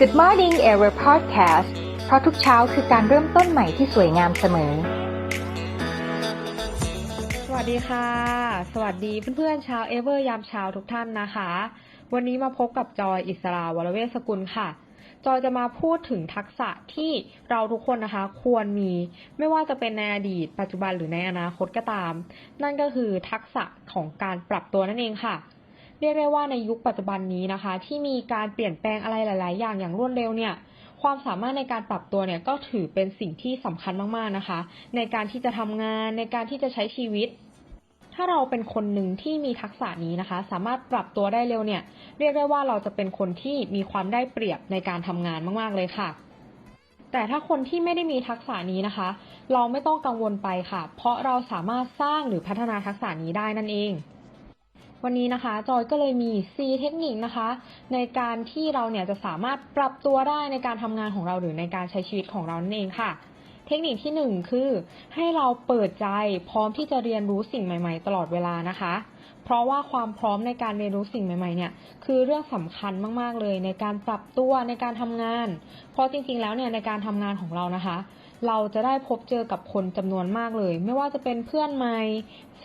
Good Morning Ever Podcast เพราะทุกเช้าคือการเริ่มต้นใหม่ที่สวยงามเสมอ สวัสดีค่ะ สวัสดีเพื่อนๆชาวเอเวอร์ยามเช้าทุกท่านนะคะ วันนี้มาพบกับจอยอิสราวรเวสกุลค่ะ จอยจะมาพูดถึงทักษะที่เราทุกคนนะคะ ควรมี ไม่ว่าจะเป็นในอดีต ปัจจุบันหรือในอนาคตก็ตาม นั่นก็คือทักษะของการปรับตัวนั่นเองค่ะ เรียกได้ว่าในยุคปัจจุบันนี้นะคะ ที่มีการเปลี่ยนแปลงอะไรหลาย ๆ อย่างอย่างรวดเร็วเนี่ยความสามารถในการปรับตัวเนี่ยก็ถือเป็นสิ่งที่สำคัญมาก ๆ นะคะ ในการที่จะทำงานในการที่จะใช้ชีวิต ถ้าเราเป็นคนหนึ่งที่มีทักษะนี้นะคะ สามารถปรับตัวได้เร็วเนี่ย เรียกได้ว่าเราจะเป็นคนที่มีความได้เปรียบในการทำงานมาก ๆ เลยค่ะ แต่ถ้าคนที่ไม่ได้มีทักษะนี้นะคะ เราไม่ต้องกังวลไปค่ะ เพราะเราสามารถสร้างหรือพัฒนาทักษะนี้ได้นั่นเอง วันนี้นะคะ จอยก็เลยมี C เทคนิคนะคะ ในการที่เราเนี่ยจะสามารถปรับตัวได้ในการทำงานของเราหรือในการใช้ชีวิตของเรานั่นเองค่ะ เทคนิคที่หนึ่งคือ ให้เราเปิดใจพร้อมที่จะเรียนรู้สิ่งใหม่ ๆ ตลอดเวลานะคะ เพราะว่าความพร้อมในการเรียนรู้สิ่งใหม่ๆเนี่ยคือเรื่องสำคัญมากๆเลย ในการปรับตัวในการทำงาน เพราะจริงๆแล้วเนี่ยในการทำงานของเรานะคะ เราจะได้พบเจอกับคนจำนวนมากเลย ไม่ว่าจะเป็นเพื่อนใหม่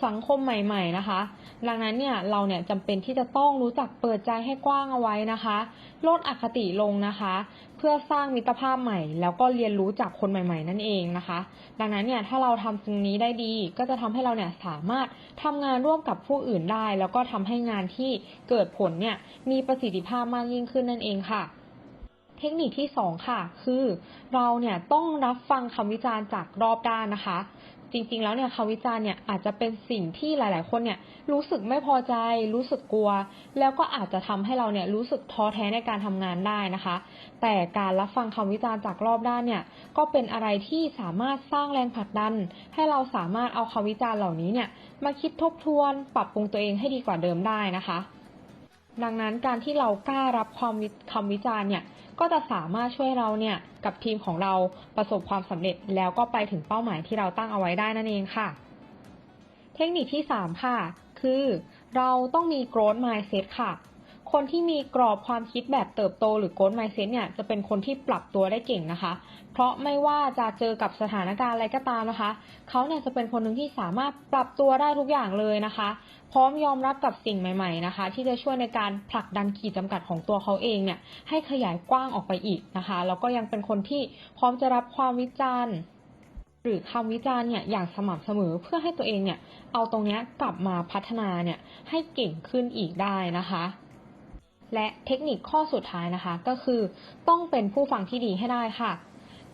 สังคมใหม่ๆนะคะ ดังนั้นเนี่ยเราเนี่ยจำเป็นที่จะต้องรู้จักเปิดใจให้กว้างเอาไว้นะคะ ลดอคติลงนะคะ เพื่อสร้างมิตรภาพใหม่ แล้วก็เรียนรู้จากคนใหม่ ๆ นั่นเองนะคะ ดังนั้นเนี่ยถ้าเราทำสิ่งนี้ได้ดี ก็จะทำให้เราเนี่ยสามารถทำงานร่วมกับผู้อื่นได้ แล้วก็ทำให้งานที่เกิดผลเนี่ยมีประสิทธิภาพมากยิ่งขึ้นนั่นเองค่ะเทคนิคที่สองค่ะ คือเราเนี่ยต้องรับฟังคำวิจารณ์จากรอบด้านนะคะ จริง ๆ แล้วเนี่ยคำวิจารณ์เนี่ยอาจจะเป็นสิ่งที่หลาย ๆ คนเนี่ยรู้สึกไม่พอใจ รู้สึกกลัว แล้วก็อาจจะทำให้เราเนี่ยรู้สึกท้อแท้ในการทำงานได้นะคะ แต่การรับฟังคำวิจารณ์จากรอบด้านเนี่ยก็เป็นอะไรที่สามารถสร้างแรงผลักดัน ให้เราสามารถเอาคำวิจารณ์เหล่านี้เนี่ยมาคิดทบทวน ปรับปรุงตัวเองให้ดีกว่าเดิมได้นะคะ ดังนั้นการที่เรากล้ารับความวิคำวิจารณ์เนี่ยก็จะสามารถช่วยเราเนี่ยกับทีมของเราประสบความสำเร็จแล้วก็ไปถึงเป้าหมายที่เราตั้งเอาไว้ได้นั่นเองค่ะ เทคนิคที่สามค่ะ คือ เราต้องมี growth mindset ค่ะ คนที่มีกรอบความคิดแบบเติบโตหรือ growth mindset เนี่ยจะเป็นคนที่ปรับตัวได้เก่งนะคะ เพราะไม่ว่าจะเจอกับสถานการณ์อะไรก็ตามนะคะ เขาเนี่ยจะเป็นคนหนึ่งที่สามารถปรับตัวได้ทุกอย่างเลยนะคะ พร้อมยอมรับกับสิ่งใหม่ ๆนะคะ ที่จะช่วยในการผลักดันขีดจำกัดของตัวเขาเองเนี่ยให้ขยายกว้างออกไปอีกนะคะแล้วก็ยังเป็นคนที่พร้อมจะรับความวิจารณ์หรือคำวิจารณ์เนี่ยอย่างสม่ำเสมอเพื่อให้ตัวเองเนี่ยเอาตรงนี้กลับมาพัฒนาเนี่ยให้เก่งขึ้นอีกได้นะคะ และเทคนิคข้อสุดท้ายนะคะ ก็คือต้องเป็นผู้ฟังที่ดีให้ได้ค่ะ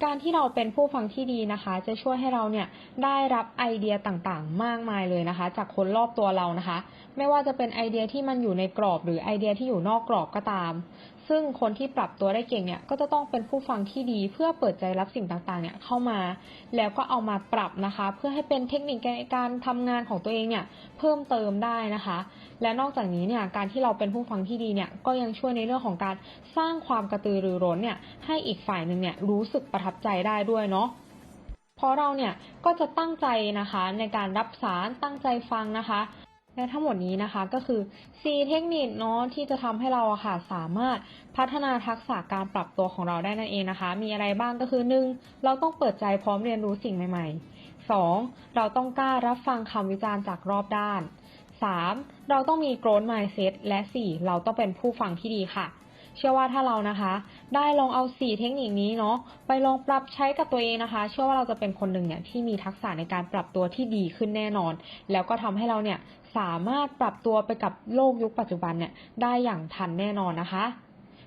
การที่เราเป็นผู้ฟังที่ดีนะคะ จะช่วยให้เราเนี่ยได้รับไอเดียต่างๆ มากมายเลยนะคะ จากคนรอบตัวเรานะคะ ไม่ว่าจะเป็นไอเดียที่มันอยู่ในกรอบหรือไอเดียที่อยู่นอกกรอบก็ตาม ซึ่งคนที่ปรับตัวได้เก่งเนี่ยก็จะต้องเป็นผู้ฟังที่ดีเพื่อเปิดใจรับสิ่งต่างๆเนี่ยเข้ามา แล้วก็เอามาปรับนะคะ เพื่อให้เป็นเทคนิคในการทำงานของตัวเองเนี่ยเพิ่มเติมได้นะคะ และนอกจากนี้เนี่ยการที่เราเป็นผู้ฟังที่ดีเนี่ยก็ยังช่วยในเรื่องของการสร้างความกระตือรือร้นเนี่ยให้อีกฝ่ายหนึ่งเนี่ยรู้สึกประทับใจได้ด้วยเนาะเพราะเราเนี่ยก็จะตั้งใจนะคะในการรับสารตั้งใจฟังนะคะ และทั้งหมดนี้นะคะก็คือ 4 เทคนิคเนาะที่จะทำให้เราค่ะสามารถพัฒนาทักษะการปรับตัวของเราได้นั่นเองนะคะ มีอะไรบ้างก็คือ 1. เราต้องเปิดใจพร้อมเรียนรู้สิ่งใหม่ ๆ 2. เราต้องกล้ารับฟังคำวิจารณ์จากรอบด้าน 3. เราต้องมี growth mindset และ 4. เราต้องเป็นผู้ฟังที่ดีค่ะ เชื่อว่าถ้าเรานะคะ ได้ลองเอา 4 เทคนิคนี้เนาะไปลองปรับใช้กับตัวเองนะคะ เชื่อว่าเราจะเป็นคนหนึ่งเนี่ยที่มีทักษะในการปรับตัวที่ดีขึ้นแน่นอน แล้วก็ทำให้เราเนี่ยสามารถปรับตัวไปกับโลกยุคปัจจุบันเนี่ยได้อย่างทันแน่นอนนะคะ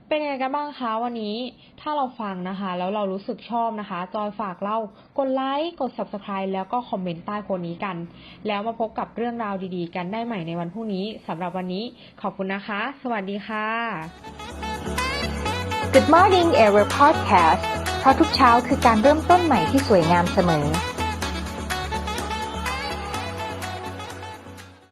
เป็นยังไงกันบ้างคะวันนี้ ถ้าเราฟังนะคะ แล้วเรารู้สึกชอบนะคะ จอยฝากเรากดไลค์ กด subscribe แล้วก็คอมเมนต์ใต้โพสต์นี้กัน แล้วมาพบกับเรื่องราวดีๆ กันได้ใหม่ในวันพรุ่งนี้สำหรับวันนี้ ขอบคุณนะคะ สวัสดีค่ะ Good Morning Error Podcast เพราะทุกเช้าคือการเริ่มต้นใหม่ที่สวยงามเสมอ